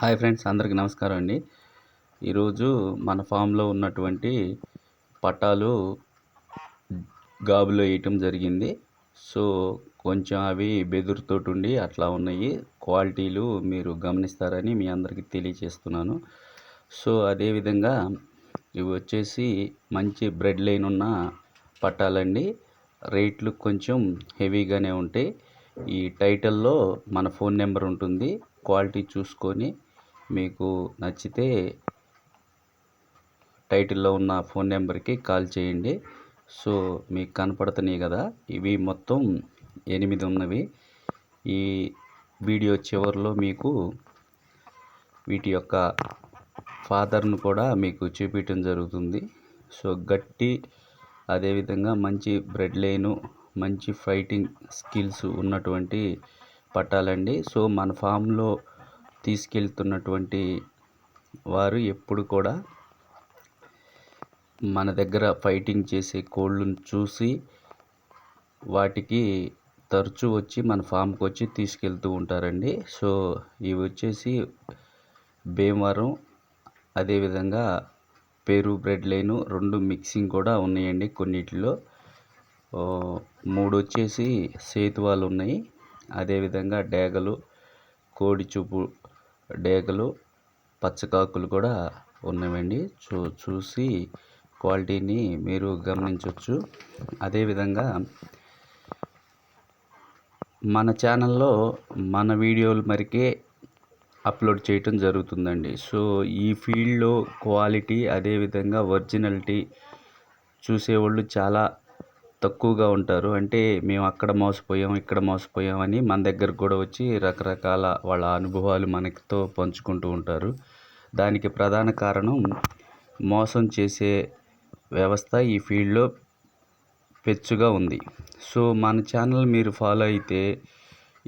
Hi friends అందరికీ నమస్కారం అండి. ఈరోజు మన ఫామ్లో ఉన్నటువంటి పట్టాలు గాబులో వేయటం జరిగింది. సో కొంచెం అవి బెదురుతోటి ఉండి అట్లా ఉన్నాయి. క్వాలిటీలు మీరు గమనిస్తారని మీ అందరికీ తెలియచేస్తున్నాను. సో అదేవిధంగా ఇవి వచ్చేసి మంచి బ్రెడ్ లైన్ ఉన్న పట్టాలండి రేట్లు కొంచెం హెవీగానే ఉంటాయి ఈ టైటిల్లో మన ఫోన్ నెంబర్ ఉంటుంది. క్వాలిటీ చూసుకొని మీకు నచ్చితే టైటిల్లో ఉన్న ఫోన్ నెంబర్కి కాల్ చేయండి. సో మీకు కనపడుతున్నాయి కదా ఇవి మొత్తం ఎనిమిది ఉన్నవి. ఈ వీడియో చివరిలో మీకు వీటి యొక్క ఫాదర్ను కూడా మీకు చూపించడం జరుగుతుంది. సో గట్టి అదేవిధంగా మంచి బ్రెడ్ లైను మంచి ఫైటింగ్ స్కిల్స్ ఉన్నటువంటి పట్టాలండి. సో మన ఫామ్లో తీసుకెళ్తున్నటువంటి వారు ఎప్పుడు కూడా మన దగ్గర ఫైటింగ్ చేసే కోళ్ళను చూసి వాటికి తరచూ వచ్చి మన ఫామ్కి వచ్చి తీసుకెళ్తూ ఉంటారండి. సో ఇవి వచ్చేసి భీమవరం అదేవిధంగా పేరు బ్రెడ్ లైను రెండు మిక్సింగ్ కూడా ఉన్నాయండి కొన్నిటిలో. మూడు వచ్చేసి సేతువాలు ఉన్నాయి అదేవిధంగా డేగలు కోడి చూపు డేగలు పచ్చకాకులు కూడా ఉన్నవండి. చూ చూసి క్వాలిటీని మీరు గమనించవచ్చు అదేవిధంగా మన ఛానల్లో మన వీడియోలు మరికే అప్లోడ్ చేయటం జరుగుతుందండి. సో ఈ ఫీల్డ్లో క్వాలిటీ అదేవిధంగా ఒరిజినాలిటీ చూసేవాళ్ళు చాలా తక్కువగా ఉంటారు. అంటే మేము అక్కడ మోసపోయాం ఇక్కడ మోసపోయాం అని మన దగ్గర కూడా వచ్చి రకరకాల వాళ్ళ అనుభవాలు మనతో పంచుకుంటూ ఉంటారు. దానికి ప్రధాన కారణం మోసం చేసే వ్యవస్థ ఈ ఫీల్డ్లో పెచ్చుగా ఉంది. సో మన ఛానల్ మీరు ఫాలో అయితే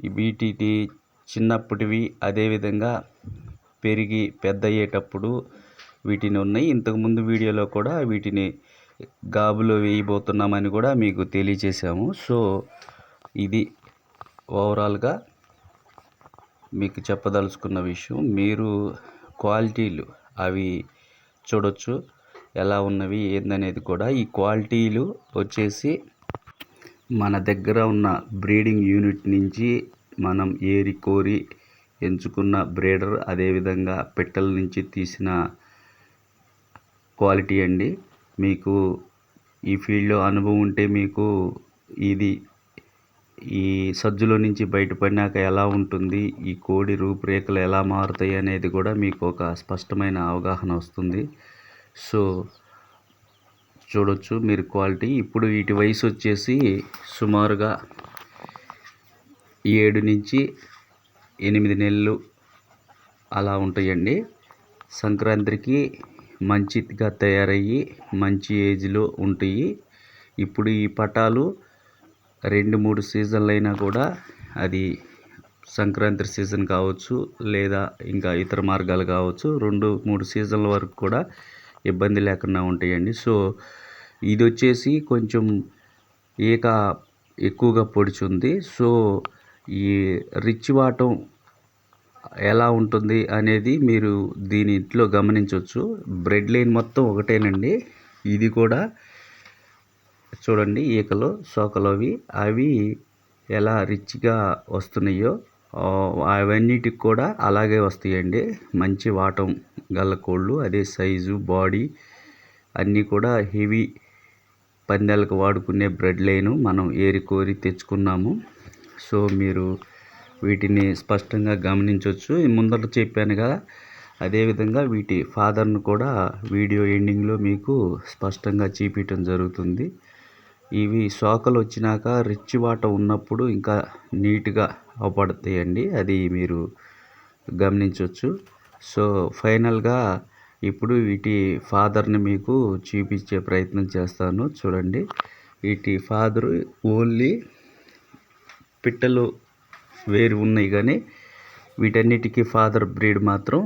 వీటిని చిన్నప్పటివి అదేవిధంగా పెరిగి పెద్ద అయ్యేటప్పుడు వీటిని ఉన్నాయి. ఇంతకుముందు వీడియోలో కూడా వీటిని గాబులో వేయబోతున్నామని కూడా మీకు తెలియజేశాము. సో ఇది ఓవరాల్గా మీకు చెప్పదలుచుకున్న విషయం. మీరు క్వాలిటీలు అవి చూడొచ్చు. ఎలా ఉన్నవి ఏందనేది కూడా. ఈ క్వాలిటీలు వచ్చేసి మన దగ్గర ఉన్న బ్రీడింగ్ యూనిట్ నుంచి మనం ఏరి కోరి ఎంచుకున్న బ్రీడర్ అదేవిధంగా పెట్టెల నుంచి తీసిన క్వాలిటీ అండి. మీకు ఈ ఫీల్డ్లో అనుభవం ఉంటే మీకు ఇది ఈ సజ్జులో నుంచి బయటపడినాక ఎలా ఉంటుంది ఈ కోడి రూపురేఖలు ఎలా మారుతాయి అనేది కూడా మీకు ఒక స్పష్టమైన అవగాహన వస్తుంది. సో చూడొచ్చు మీరు క్వాలిటీ. ఇప్పుడు వీటి వయసు వచ్చేసి సుమారుగా ఏడు నుంచి ఎనిమిది నెలలు అలా ఉంటాయండి. సంక్రాంతికి మంచిగా తయారయ్యి మంచి ఏజ్లో ఉంటాయి. ఇప్పుడు ఈ పటాలు రెండు మూడు సీజన్లు అయినా కూడా అది సంక్రాంతి సీజన్ కావచ్చు లేదా ఇంకా ఇతర మార్గాలు కావచ్చు రెండు మూడు సీజన్ల వరకు కూడా ఇబ్బంది లేకుండా ఉంటాయండి. సో ఇది వచ్చేసి కొంచెం ఈక ఎక్కువగా పొడిచుంది. సో ఈ రిచ్ వాటం ఎలా ఉంటుంది అనేది మీరు దీనిలో గమనించవచ్చు. బ్రెడ్ లైన్ మొత్తం ఒకటేనండి. ఇది కూడా చూడండి ఈకలు సోకలు అవి అవి ఎలా రిచ్గా వస్తున్నాయో అవన్నిటికి కూడా అలాగే వస్తాయండి. మంచి వాటం గల కోళ్ళు అదే సైజు బాడీ అన్నీ కూడా హెవీ పందాలకు వాడుకునే బ్రెడ్ లైను మనం ఏరి కోరి తెచ్చుకున్నాము. సో మీరు వీటిని స్పష్టంగా గమనించవచ్చు ముందర చెప్పాను కదా అదేవిధంగా వీటి ఫాదర్ను కూడా వీడియో ఎండింగ్లో మీకు స్పష్టంగా చూపించడం జరుగుతుంది. ఇవి శోకలు వచ్చినాక రిచ్ వాట ఉన్నప్పుడు ఇంకా నీట్గా అవపడతాయండి. అది మీరు గమనించవచ్చు సో ఫైనల్గా ఇప్పుడు వీటి ఫాదర్ని మీకు చూపించే ప్రయత్నం చేస్తాను. చూడండి వీటి ఫాదర్ ఓన్లీ పిట్టలు వేరు ఉన్నాయి కానీ వీటన్నిటికీ ఫాదర్ బ్రీడ్ మాత్రం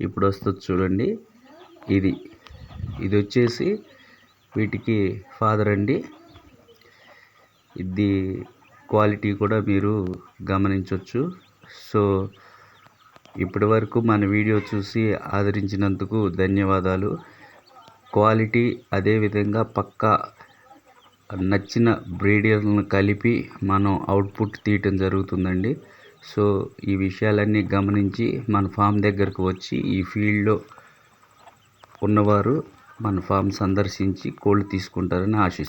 ఇప్పుడు వస్తుంది చూడండి. ఇది ఇది వచ్చేసి వీటికి ఫాదర్ అండి. ఇది క్వాలిటీ కూడా మీరు గమనించవచ్చు సో ఇప్పటి వరకు మన వీడియో చూసి ఆదరించినందుకు ధన్యవాదాలు. క్వాలిటీ అదేవిధంగా పక్కా నచ్చిన బ్రీడర్లను కలిపి మనం అవుట్పుట్ తీయటం జరుగుతుందండి. సో ఈ విషయాలన్నీ గమనించి మన ఫామ్ దగ్గరకు వచ్చి ఈ ఫీల్డ్లో ఉన్నవారు మన ఫామ్ సందర్శించి కోళ్ళు తీసుకుంటారని ఆశిస్తున్నాను